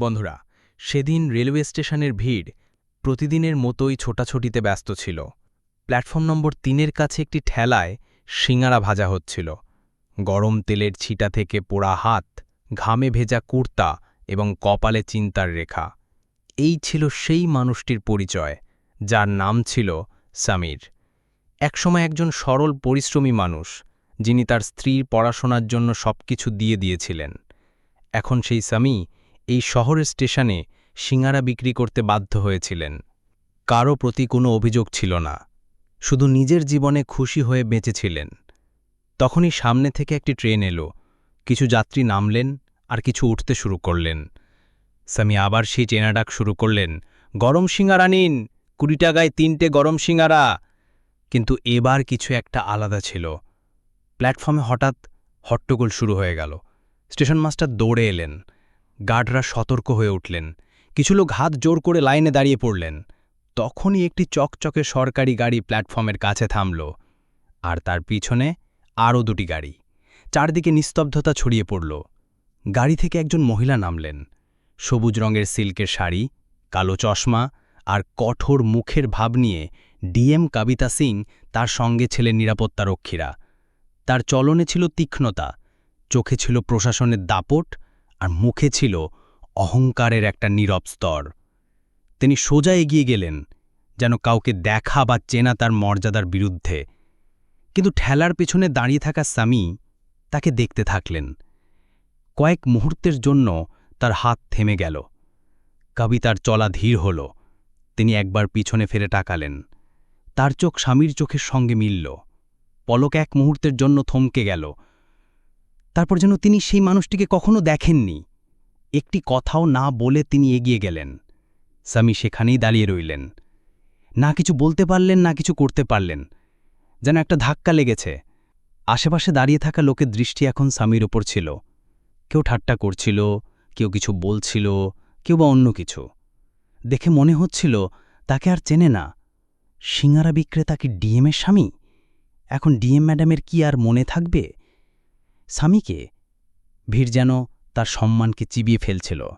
বন্ধুরা, সেদিন রেলওয়ে স্টেশনের ভিড় প্রতিদিনের মতোই ছোটাছুটিতে ব্যস্ত ছিল। প্ল্যাটফর্ম নম্বর তিনের কাছে একটি ঠেলায় সিঙারা ভাজা হচ্ছিল। গরম তেলের ছিটা থেকে পোড়া হাত, ঘামে ভেজা কুর্তা এবং কপালে চিন্তার রেখা। এই ছিল সেই মানুষটির পরিচয়, যার নাম ছিল সামির। একসময় একজন সরল পরিশ্রমী মানুষ, যিনি তার স্ত্রীর পড়াশোনার জন্য সবকিছু দিয়ে দিয়েছিলেন। এখন সেই সামি এই শহরের স্টেশনে সিঙারা বিক্রি করতে বাধ্য হয়েছিলেন। কারও প্রতি কোনো অভিযোগ ছিল না। শুধু নিজের জীবনে খুশি হয়ে বেঁচেছিলেন। তখনই সামনে থেকে একটি ট্রেন এলো। কিছু যাত্রী নামলেন আর কিছু উঠতে শুরু করলেন। সামি আবার সেই চেনা ডাক শুরু করলেন, গরম সিঙ্গারা নিন, কুড়ি টাকায় তিনটে গরম সিঙ্গারা। কিন্তু এবার কিছু একটা আলাদা ছিল। প্ল্যাটফর্মে হঠাৎ হট্টগোল শুরু হয়ে গেল। স্টেশন মাস্টার দৌড়ে এলেন। গার্ডরা সতর্ক হয়ে উঠলেন। কিছু লোক হাত জোর করে লাইনে দাঁড়িয়ে পড়লেন। তখনই একটি চকচকে সরকারি গাড়ি প্ল্যাটফর্মের কাছে থামল, আর তার পিছনে আরও দুটি গাড়ি। চারদিকে নিস্তব্ধতা ছড়িয়ে পড়ল। গাড়ি থেকে একজন মহিলা নামলেন। সবুজ রঙের সিল্কের শাড়ি, কালো চশমা আর কঠোর মুখের ভাব নিয়ে ডিএম কবিতা সিং তার সঙ্গে ছেলে নিরাপত্তারক্ষীরা। তার চলনে ছিল তীক্ষ্ণতা, চোখে ছিল প্রশাসনের দাপট আর মুখে ছিল অহংকারের একটা নীরব স্তর। তিনি সোজা এগিয়ে গেলেন, যেন কাউকে দেখা বা চেনা তার মর্যাদার বিরুদ্ধে। কিন্তু ঠেলার পেছনে দাঁড়িয়ে থাকা সামি তাকে দেখতে থাকলেন। কয়েক মুহূর্তের জন্য তার হাত থেমে গেল। কবিতার চলা ধীর হল। তিনি একবার পিছনে ফেরে টাকালেন তার চোখ স্বামীর চোখের সঙ্গে মিলল। পলক এক মুহূর্তের জন্য থমকে গেল। তারপর যেন তিনি সেই মানুষটিকে কখনো দেখেননি। একটি কথাও না বলে তিনি এগিয়ে গেলেন। স্বামী সেখানেই দাঁড়িয়ে রইলেন। না কিছু বলতে পারলেন, না কিছু করতে পারলেন। যেন একটা ধাক্কা লেগেছে। আশেপাশে দাঁড়িয়ে থাকা লোকের দৃষ্টি এখন স্বামীর ওপর ছিল। কেউ ঠাট্টা করছিল, কেউ কিছু বলছিল, কেউ বা অন্য কিছু। দেখে মনে হচ্ছিল, তাকে আর চেনে না। সিঙ্গারা বিক্রেতা কি ডিএমের স্বামী? এখন ডিএম ম্যাডামের কি আর মনে থাকবে? স্বামীকে? ভিড় যেন তার সম্মানকে চিবিয়ে ফেলছিল।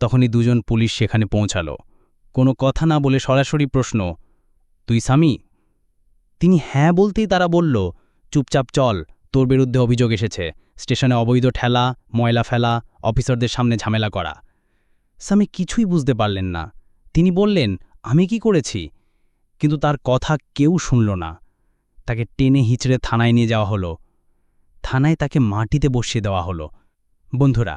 তখনই দুজন পুলিশ সেখানে পৌঁছাল। কোনো কথা না বলে সরাসরি প্রশ্ন, তুই স্বামী? তিনি হ্যাঁ বলতেই তারা বলল, চুপচাপ চল, তোর বিরুদ্ধে অভিযোগ এসেছে। স্টেশনে অবৈধ ঠেলা, ময়লা ফেলা, অফিসারদের সামনে ঝামেলা করা। স্বামী কিছুই বুঝতে পারলেন না। তিনি বললেন, আমি কি করেছি? কিন্তু তার কথা কেউ শুনল না। তাকে টেনে হিচড়ে থানায় নিয়ে যাওয়া হলো। থানায় তাকে মাটিতে বসিয়ে দেওয়া হলো। বন্ধুরা,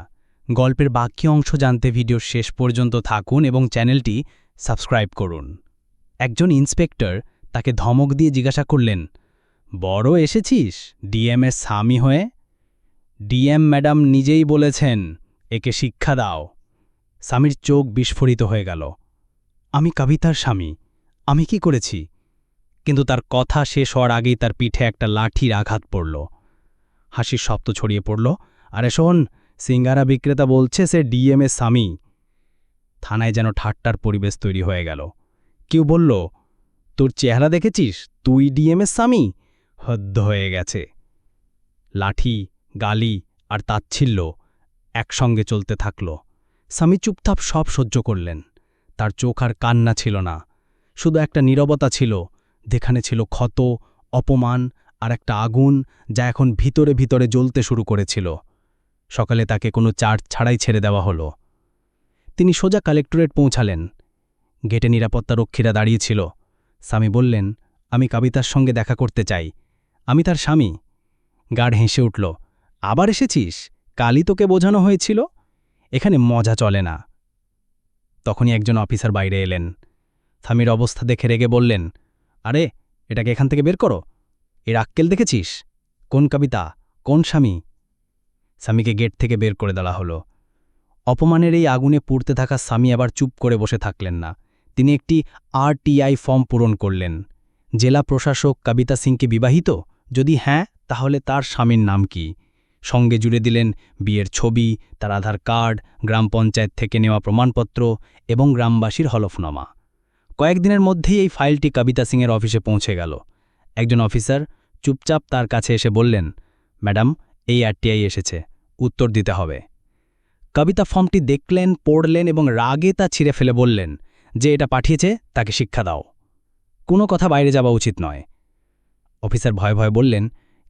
গল্পের বাকি অংশ জানতে ভিডিও শেষ পর্যন্ত থাকুন এবং চ্যানেলটি সাবস্ক্রাইব করুন। একজন ইন্সপেক্টর তাকে ধমক দিয়ে জিজ্ঞাসা করলেন, বড় এসেছিস? ডিএমের স্বামী হয়ে? ডিএম, ম্যাডাম, নিজেই বলেছেন, একে শিক্ষা দাও। স্বামীর চোখ বিস্ফোরিত হয়ে গেল। আমি কবিতার স্বামী, আমি কি করেছি? কিন্তু তার কথা শেষ হওয়ার আগেই তার পিঠে একটা লাঠির আঘাত পড়ল। হাসির শব্দ ছড়িয়ে পড়ল। আরে শোন, সিঙ্গারা বিক্রেতা বলছে সে ডিএমএ স্বামী। থানায় যেন ঠাট্টার পরিবেশ তৈরি হয়ে গেল। কেউ বলল, তোর চেহারা দেখেছিস? তুই ডিএমএস স্বামী? হদ্দ হয়ে গেছে। লাঠি, গালি আর তাচ্ছিল্য একসঙ্গে চলতে থাকল। স্বামী চুপথাপ সব সহ্য করলেন। তার চোখ আর কান্না ছিল না। শুধু একটা নীরবতা ছিল। যেখানে ছিল ক্ষত, অপমান আর একটা আগুন যা এখন ভিতরে ভিতরে জ্বলতে শুরু করেছিল। সকালে তাকে কোনো চার্জ ছাড়াই ছেড়ে দেওয়া হলো। তিনি সোজা কালেক্টরেট পৌঁছালেন। গেটে নিরাপত্তারক্ষীরা দাঁড়িয়েছিল। স্বামী বললেন, আমি কবিতার সঙ্গে দেখা করতে চাই। আমি তার স্বামী। গার্ড হেসে উঠল, আবার এসেছিস? কালই তোকে বোঝানো হয়েছিল? এখানে মজা চলে না। তখনই একজন অফিসার বাইরে এলেন। স্বামীর অবস্থা দেখে রেগে বললেন, আরে, এটাকে এখান থেকে বের করো। এর আক্কেল দেখেছিস? কোন কবিতা, কোন স্বামী? স্বামীকে গেট থেকে বের করে দেওয়া হলো। অপমানের এই আগুনে পুড়তে থাকা স্বামী আবার চুপ করে বসে থাকলেন না। তিনি একটি আরটিআই ফর্ম পূরণ করলেন। জেলা প্রশাসক কবিতা সিংকে বিবাহিত? যদি হ্যাঁ তাহলে তার স্বামীর নাম কি? সঙ্গে জুড়ে দিলেন বিয়ের ছবি, তার আধার কার্ড, গ্রাম পঞ্চায়েত থেকে নেওয়া প্রমাণপত্র এবং গ্রামবাসীর হলফনামা। কয়েকদিনের মধ্যেই এই ফাইলটি কবিতা সিংয়ের অফিসে পৌঁছে গেল। একজন অফিসার চুপচাপ তার কাছে এসে বললেন, ম্যাডাম, এই আরটিআই এসেছে, উত্তর দিতে হবে। কবিতা ফর্মটি দেখলেন, পড়লেন এবং রাগে তা ছিঁড়ে ফেলে বললেন, যে এটা পাঠিয়েছে, তাকে শিক্ষা দাও। কোনো কথা বাইরে যাওয়া উচিত নয়। অফিসার ভয়ে ভয়ে বললেন,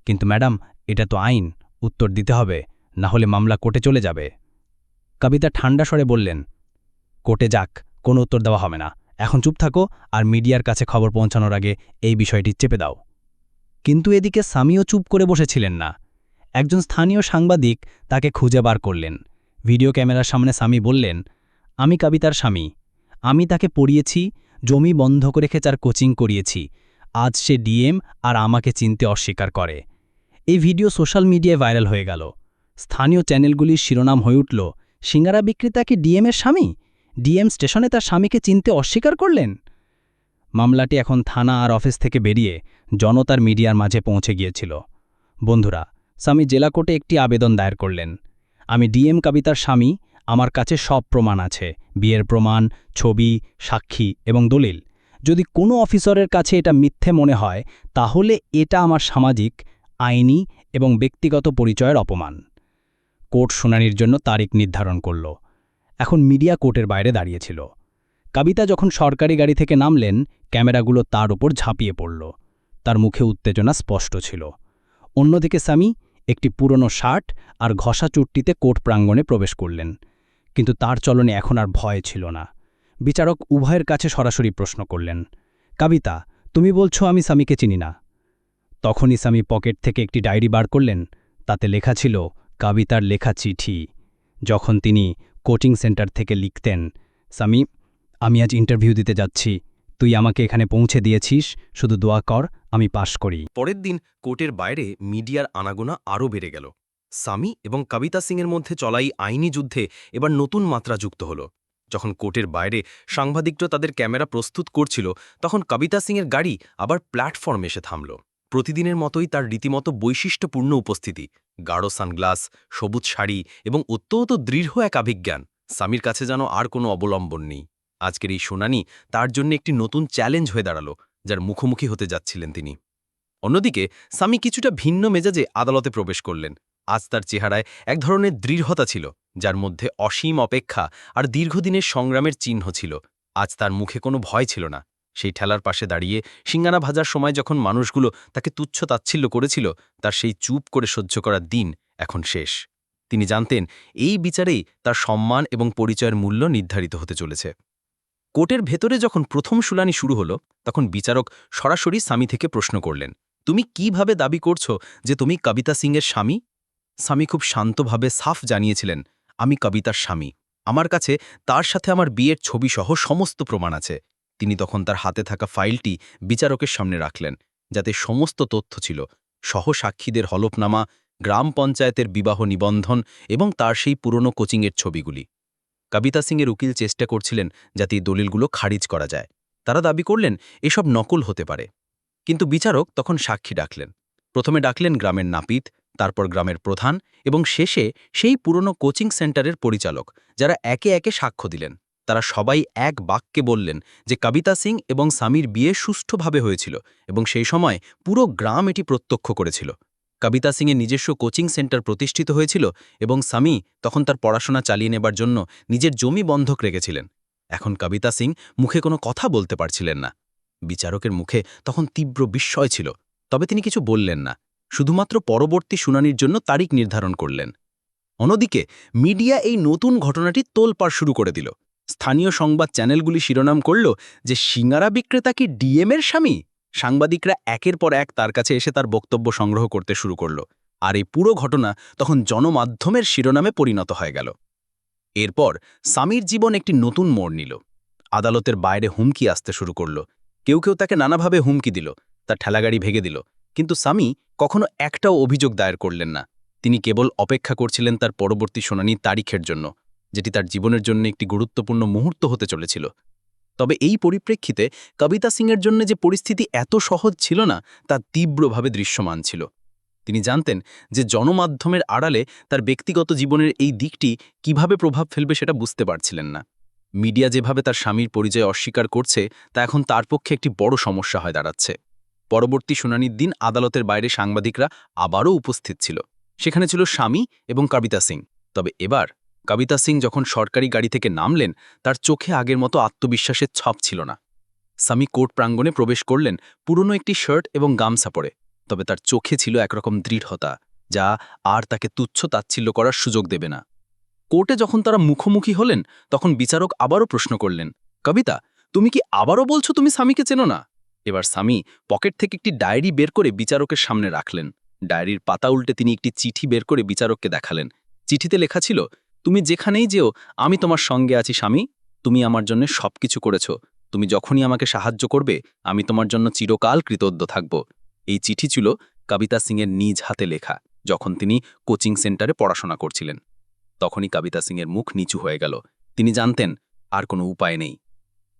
কিন্তু ম্যাডাম, এটা তো আইন, উত্তর দিতে হবে, না হলে মামলা কোর্টে চলে যাবে। কবিতা ঠান্ডা স্বরে বললেন, কোর্টে যাক, কোনো উত্তর দেওয়া হবে না। এখন চুপ থাকো আর মিডিয়ার কাছে খবর পৌঁছানোর আগে এই বিষয়টি চেপে দাও। কিন্তু এদিকে স্বামীও চুপ করে বসেছিলেন না। একজন স্থানীয় সাংবাদিক তাকে খুঁজে বার করলেন। ভিডিও ক্যামেরার সামনে স্বামী বললেন, আমি কবিতার স্বামী। আমি তাকে পড়িয়েছি, জমি বন্ধ রেখে তার কোচিং করিয়েছি। আজ সে ডিএম আর আমাকে চিনতে অস্বীকার করে। এই ভিডিও সোশ্যাল মিডিয়ায় ভাইরাল হয়ে গেল। স্থানীয় চ্যানেলগুলির শিরোনাম হয়ে উঠল, সিঙ্গারা বিক্রেতা কি ডিএমের স্বামী? ডিএম স্টেশনে তার স্বামীকে চিনতে অস্বীকার করলেন? মামলাটি এখন থানা আর অফিস থেকে বেরিয়ে জনতার মিডিয়ার মাঝে পৌঁছে গিয়েছিল। বন্ধুরা, স্বামী জেলা কোর্টে একটি আবেদন দায়ের করলেন। আমি ডিএম কবিতার স্বামী, আমার কাছে সব প্রমাণ আছে, বিয়ের প্রমাণ, ছবি, সাক্ষী এবং দলিল। যদি কোনো অফিসারের কাছে এটা মিথ্যে মনে হয়, তাহলে এটা আমার সামাজিক, আইনি এবং ব্যক্তিগত পরিচয়ের অপমান। কোর্ট শুনানির জন্য তারিখ নির্ধারণ করল। এখন মিডিয়া কোর্টের বাইরে দাঁড়িয়েছিল। কবিতা যখন সরকারি গাড়ি থেকে নামলেন, ক্যামেরাগুলো তার উপর ঝাঁপিয়ে পড়ল। তার মুখে উত্তেজনা স্পষ্ট ছিল। অন্যদিকে স্বামী একটি পুরনো শার্ট আর ঘষা চুট্টিতে কোর্ট প্রাঙ্গণে প্রবেশ করলেন। কিন্তু তার চলনে এখন আর ভয় ছিল না। বিচারক উভয়ের কাছে সরাসরি প্রশ্ন করলেন, কবিতা, তুমি বলছো আমি স্বামীকে চিনি না। তখনই স্বামী পকেট থেকে একটি ডায়েরি বার করলেন, তাতে লেখা ছিল কবিতার লেখা চিঠি। যখন তিনি কোচিং সেন্টার থেকে লিখতেন, স্বামী আমি আজ ইন্টারভিউ দিতে যাচ্ছি। তুই আমাকে এখানে পৌঁছে দিয়েছিস, শুধু দোয়া কর, আমি পাশ করি। পরের দিন কোর্টের বাইরে মিডিয়ার আনাগোনা আরও বেড়ে গেল। সামি এবং কবিতা সিংয়ের মধ্যে চলাই আইনি যুদ্ধে এবার নতুন মাত্রা যুক্ত হল। যখন কোর্টের বাইরে সাংবাদিকরা তাদের ক্যামেরা প্রস্তুত করছিল, তখন কবিতা সিংয়ের গাড়ি আবার প্ল্যাটফর্ম এসে থামল। প্রতিদিনের মতোই তার রীতিমতো বৈশিষ্ট্যপূর্ণ উপস্থিতি। গাঢ় সানগ্লাস, সবুজ শাড়ি এবং অত্যন্ত দৃঢ় এক আভিজ্ঞান। স্বামীর কাছে যেন আর কোনো অবলম্বন নেই। আজকের এই শুনানি তার জন্য একটি নতুন চ্যালেঞ্জ হয়ে দাঁড়াল, যার মুখোমুখি হতে যাচ্ছিলেন তিনি। অন্যদিকে, স্বামী কিছুটা ভিন্ন মেজাজে আদালতে প্রবেশ করলেন। আজ তার চেহারায় এক ধরনের দৃঢ়তা ছিল, যার মধ্যে অসীম অপেক্ষা আর দীর্ঘদিনের সংগ্রামের চিহ্ন ছিল। আজ তার মুখে কোনো ভয় ছিল না। সেই ঠেলার পাশে দাঁড়িয়ে সিঙ্গানা ভাজার সময় যখন মানুষগুলো তাকে তুচ্ছ তাচ্ছিল্য করেছিল, তার সেই চুপ করে সহ্য করার দিন এখন শেষ। তিনি জানতেন, এই বিচারেই তার সম্মান এবং পরিচয়ের মূল্য নির্ধারিত হতে চলেছে। কোর্টের ভেতরে যখন প্রথম শুনানি শুরু হলো, তখন বিচারক সরাসরি স্বামী থেকে প্রশ্ন করলেন, তুমি কীভাবে দাবি করছ যে তুমি কবিতা সিংয়ের স্বামী? স্বামী খুব শান্তভাবে সাফ জানিয়েছিলেন, আমি কবিতার স্বামী। আমার কাছে তার সাথে আমার বিয়ের ছবিসহ সমস্ত প্রমাণ আছে। তিনি তখন তার হাতে থাকা ফাইলটি বিচারকের সামনে রাখলেন, যাতে সমস্ত তথ্য ছিল। সহ সাক্ষীদের হলফনামা, গ্রাম পঞ্চায়েতের বিবাহ নিবন্ধন এবং তার সেই পুরনো কোচিংয়ের ছবিগুলি। কবিতা সিংয়ের উকিল চেষ্টা করছিলেন যাতে দলিলগুলো খারিজ করা যায়। তারা দাবি করলেন, এসব নকল হতে পারে। কিন্তু বিচারক তখন সাক্ষী ডাকলেন। প্রথমে ডাকলেন গ্রামের নাপিত, তারপর গ্রামের প্রধান এবং শেষে সেই পুরনো কোচিং সেন্টারের পরিচালক, যারা একে একে সাক্ষ্য দিলেন। তারা সবাই এক বাক্যে বললেন যে কবিতা সিং এবং স্বামীর বিয়ে সুষ্ঠুভাবে হয়েছিল এবং সেই সময় পুরো গ্রাম এটি প্রত্যক্ষ করেছিল। কবিতা সিংয়ের নিজস্ব কোচিং সেন্টার প্রতিষ্ঠিত হয়েছিল এবং স্বামী তখন তার পড়াশোনা চালিয়ে নেবার জন্য নিজের জমি বন্ধক রেখেছিলেন। এখন কবিতা সিং মুখে কোনো কথা বলতে পারছিলেন না। বিচারকের মুখে তখন তীব্র বিস্ময় ছিল, তবে তিনি কিছু বললেন না, শুধুমাত্র পরবর্তী শুনানির জন্য তারিখ নির্ধারণ করলেন। অন্যদিকে, মিডিয়া এই নতুন ঘটনাটি তোলপাড় শুরু করে দিল। স্থানীয় সংবাদ চ্যানেলগুলি শিরোনাম করল যে সিঙ্গারা বিক্রেতা কি ডিএমের স্বামী? সাংবাদিকরা একের পর এক তার কাছে এসে তার বক্তব্য সংগ্রহ করতে শুরু করল, আর এই পুরো ঘটনা তখন জনমাধ্যমের শিরোনামে পরিণত হয়ে গেল। এরপর স্বামীর জীবন একটি নতুন মোড় নিল। আদালতের বাইরে হুমকি আসতে শুরু করল। কেউ কেউ তাকে নানাভাবে হুমকি দিল তার ঠেলাগাড়ি ভেঙে দিল। কিন্তু স্বামী কখনো একটাও অভিযোগ দায়ের করলেন না। তিনি কেবল অপেক্ষা করছিলেন তার পরবর্তী শুনানির তারিখের জন্য, যেটি তার জীবনের জন্য একটি গুরুত্বপূর্ণ মুহূর্ত হতে চলেছিল। তবে এই পরিপ্রেক্ষিতে কবিতা সিংয়ের জন্য যে পরিস্থিতি এত সহজ ছিল না, তা তীব্রভাবে দৃশ্যমান ছিল। তিনি জানতেন যে জনমাধ্যমের আড়ালে তার ব্যক্তিগত জীবনের এই দিকটি কীভাবে প্রভাব ফেলবে সেটা বুঝতে পারছিলেন না। মিডিয়া যেভাবে তার স্বামীর পরিচয় অস্বীকার করছে, তা এখন তার পক্ষে একটি বড় সমস্যা হয়ে দাঁড়াচ্ছে। পরবর্তী শুনানির দিন আদালতের বাইরে সাংবাদিকরা আবারও উপস্থিত ছিল। সেখানে ছিল স্বামী এবং কবিতা সিং। তবে এবার কবিতা সিং যখন সরকারি গাড়ি থেকে নামলেন, তার চোখে আগের মতো আত্মবিশ্বাসের ছাপ ছিল না। সামি কোর্ট প্রাঙ্গণে প্রবেশ করলেন, পুরনো একটি শার্ট এবং গামছা পরে। তবে তার চোখে ছিল একরকম দৃঢ়তা, যা আর তাকে তুচ্ছ তাচ্ছিল্য করার সুযোগ দেবে না। কোর্টে যখন তারা মুখোমুখি হলেন, তখন বিচারক আবারও প্রশ্ন করলেন, কবিতা, তুমি কি আবারও বলছো তুমি স্বামীকে চেনো না? এবার স্বামী পকেট থেকে একটি ডায়েরি বের করে বিচারকের সামনে রাখলেন। ডায়েরির পাতা উল্টে তিনি একটি চিঠি বের করে বিচারককে দেখালেন। চিঠিতে লেখা ছিল তুমি যেখানেই যেও, আমি তোমার সঙ্গে আছি স্বামী। তুমি আমার জন্য সবকিছু করেছ। তুমি যখনই আমাকে সাহায্য করবে, আমি তোমার জন্য চিরকাল কৃতজ্ঞ থাকব। এই চিঠি ছিল কবিতা সিংয়ের নিজ হাতে লেখা, যখন তিনি কোচিং সেন্টারে পড়াশোনা করছিলেন। তখনই কবিতা সিংয়ের মুখ নিচু হয়ে গেল। তিনি জানতেন, আর কোনো উপায় নেই।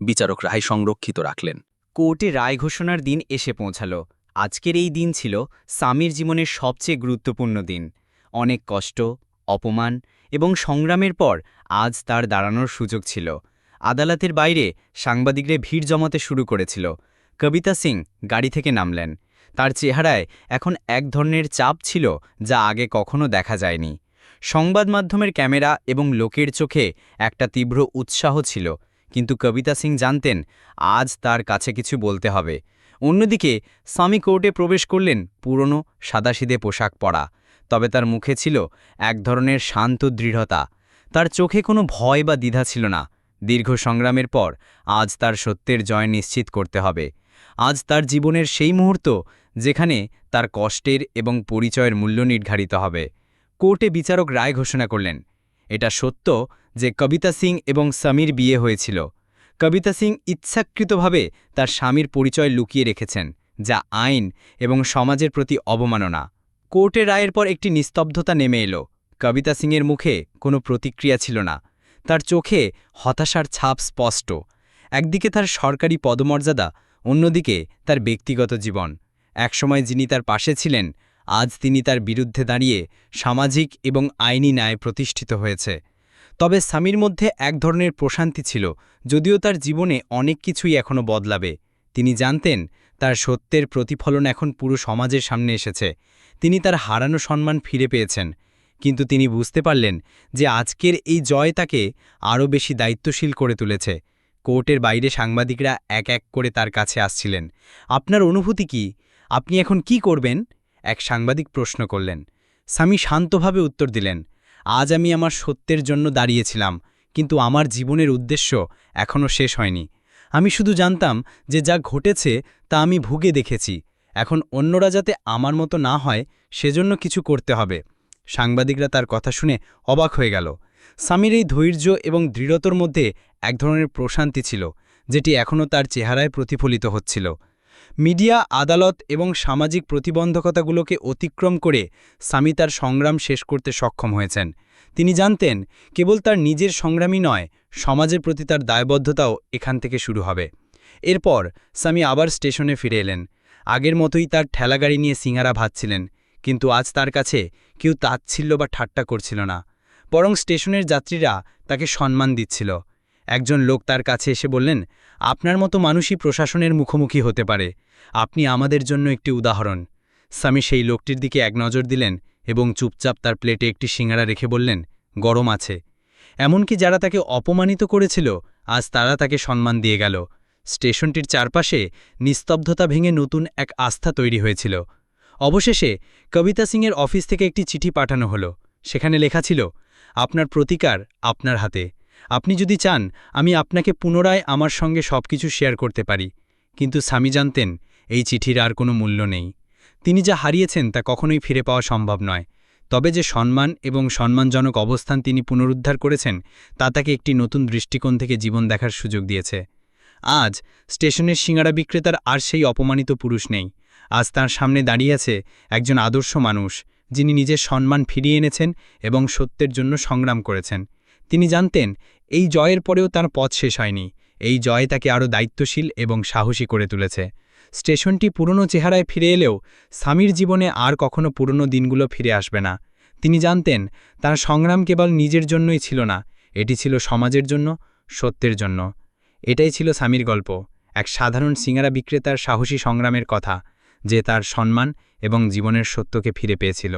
বিচারক রায় সংরক্ষিত রাখলেন। কোর্টে রায় ঘোষণার দিন এসে পৌঁছাল। আজকের এই দিন ছিল স্বামীর জীবনের সবচেয়ে গুরুত্বপূর্ণ দিন। অনেক কষ্ট, অপমান এবং সংগ্রামের পর আজ তার দাঁড়ানোর সুযোগ ছিল। আদালতের বাইরে সাংবাদিকরা ভিড় জমাতে শুরু করেছিল। কবিতা সিং গাড়ি থেকে নামলেন। তার চেহারায় এখন এক ধরনের চাপ ছিল যা আগে কখনো দেখা যায়নি। সংবাদ মাধ্যমের ক্যামেরা এবং লোকের চোখে একটা তীব্র উৎসাহ ছিল। কিন্তু কবিতা সিং জানতেন, আজ তার কাছে কিছু বলতে হবে। অন্যদিকে স্বামী কোর্টে প্রবেশ করলেন পুরনো সাদাসিদে পোশাক পরা। তবে তার মুখে ছিল এক ধরনের শান্ত দৃঢ়তা। তার চোখে কোনো ভয় বা দ্বিধা ছিল না। দীর্ঘ সংগ্রামের পর আজ তার সত্যের জয় নিশ্চিত করতে হবে। আজ তার জীবনের সেই মুহূর্ত যেখানে তার কষ্টের এবং পরিচয়ের মূল্য নির্ধারিত হবে। কোর্টে বিচারক রায় ঘোষণা করলেন, এটা সত্য যে কবিতা সিং এবং সমীর বিয়ে হয়েছিল। কবিতা সিং ইচ্ছাকৃতভাবে তার স্বামীর পরিচয় লুকিয়ে রেখেছেন, যা আইন এবং সমাজের প্রতি অবমাননা। কোর্টের রায়ের পর একটি নিস্তব্ধতা নেমে এলো। কবিতা সিংয়ের মুখে কোনো প্রতিক্রিয়া ছিল না। তার চোখে হতাশার ছাপ স্পষ্ট। একদিকে তার সরকারি পদমর্যাদা, অন্যদিকে তার ব্যক্তিগত জীবন। একসময় যিনি তার পাশে ছিলেন, আজ তিনি তার বিরুদ্ধে দাঁড়িয়ে সামাজিক এবং আইনি ন্যায় প্রতিষ্ঠিত হয়েছে। তবে স্বামীর মধ্যে এক ধরনের প্রশান্তি ছিল, যদিও তার জীবনে অনেক কিছুই এখনও বদলাবে। তিনি জানতেন, তার সত্যের প্রতিফলন এখন পুরো সমাজের সামনে এসেছে। তিনি তার হারানো সম্মান ফিরে পেয়েছেন। কিন্তু তিনি বুঝতে পারলেন যে আজকের এই জয় তাকে আরও বেশি দায়িত্বশীল করে তুলেছে। কোর্টের বাইরে সাংবাদিকরা এক এক করে তার কাছে আসছিলেন। আপনার অনুভূতি কি? আপনি এখন কি করবেন? এক সাংবাদিক প্রশ্ন করলেন। স্বামী শান্তভাবে উত্তর দিলেন, আজ আমি আমার সত্যের জন্য দাঁড়িয়েছিলাম, কিন্তু আমার জীবনের উদ্দেশ্য এখনও শেষ হয়নি। আমি শুধু জানতাম যে যা ঘটেছে তা আমি ভুগে দেখেছি। এখন অন্যরা যাতে আমার মতো না হয়, সেজন্য কিছু করতে হবে। সাংবাদিকরা তার কথা শুনে অবাক হয়ে গেল। স্বামীর এই ধৈর্য এবং দৃঢ়তার মধ্যে এক ধরনের প্রশান্তি ছিল, যেটি এখনও তার চেহারায় প্রতিফলিত হচ্ছিল। মিডিয়া, আদালত এবং সামাজিক প্রতিবন্ধকতাগুলোকে অতিক্রম করে স্বামী তার সংগ্রাম শেষ করতে সক্ষম হয়েছেন। তিনি জানতেন, কেবল তার নিজের সংগ্রামই নয়, সমাজের প্রতি তার দায়বদ্ধতাও এখান থেকে শুরু হবে। এরপর স্বামী আবার স্টেশনে ফিরে এলেন। আগের মতোই তার ঠেলাগাড়ি নিয়ে সিঙ্গারা ভাজছিলেন, কিন্তু আজ তার কাছে কেউ তাচ্ছিল্য বা ঠাট্টা করছিল না। বরং স্টেশনের যাত্রীরা তাকে সম্মান দিচ্ছিল। একজন লোক তার কাছে এসে বললেন, আপনার মতো মানুষই প্রশাসনের মুখোমুখি হতে পারে। আপনি আমাদের জন্য একটি উদাহরণ। স্বামী সেই লোকটির দিকে এক নজর দিলেন এবং চুপচাপ তার প্লেটে একটি সিঙ্গারা রেখে বললেন, গরম আছে। এমনকি যারা তাকে অপমানিত করেছিল, আজ তারা তাকে সম্মান দিয়ে গেল। স্টেশনটির চারপাশে নিস্তব্ধতা ভেঙে নতুন এক আস্থা তৈরি হয়েছিল। অবশেষে কবিতা সিংয়ের অফিস থেকে একটি চিঠি পাঠানো হলো। সেখানে লেখা ছিল, আপনার প্রতিকার আপনার হাতে। আপনি যদি চান, আমি আপনাকে পুনরায় আমার সঙ্গে সবকিছু শেয়ার করতে পারি। কিন্তু স্বামী জানতেন, এই চিঠির আর কোনো মূল্য নেই। তিনি যা হারিয়েছেন তা কখনোই ফিরে পাওয়া সম্ভব নয়। তবে যে সম্মান এবং সম্মানজনক অবস্থান তিনি পুনরুদ্ধার করেছেন, তা তাকে একটি নতুন দৃষ্টিকোণ থেকে জীবন দেখার সুযোগ দিয়েছে। আজ স্টেশনের সিঙ্গারা বিক্রেতার আর সেই অপমানিত পুরুষ নেই। আজ তার সামনে দাঁড়িয়ে আছে একজন আদর্শ মানুষ, যিনি নিজের সম্মান ফিরিয়ে এনেছেন এবং সত্যের জন্য সংগ্রাম করেছেন। তিনি জানতেন, এই জয়ের পরেও তার পথ শেষ হয়নি। এই জয় তাকে আরও দায়িত্বশীল এবং সাহসী করে তুলেছে। স্টেশনটি পুরনো চেহারায় ফিরে এলেও স্বামীর জীবনে আর কখনো পুরনো দিনগুলো ফিরে আসবে না। তিনি জানতেন, তার সংগ্রাম কেবল নিজের জন্যই ছিল না, এটি ছিল সমাজের জন্য, সত্যের জন্য। এটাই ছিল স্বামীর গল্প, এক সাধারণ সিঙ্গারা বিক্রেতার সাহসী সংগ্রামের কথা, যে তার সম্মান এবং জীবনের সত্যকে ফিরে পেয়েছিল।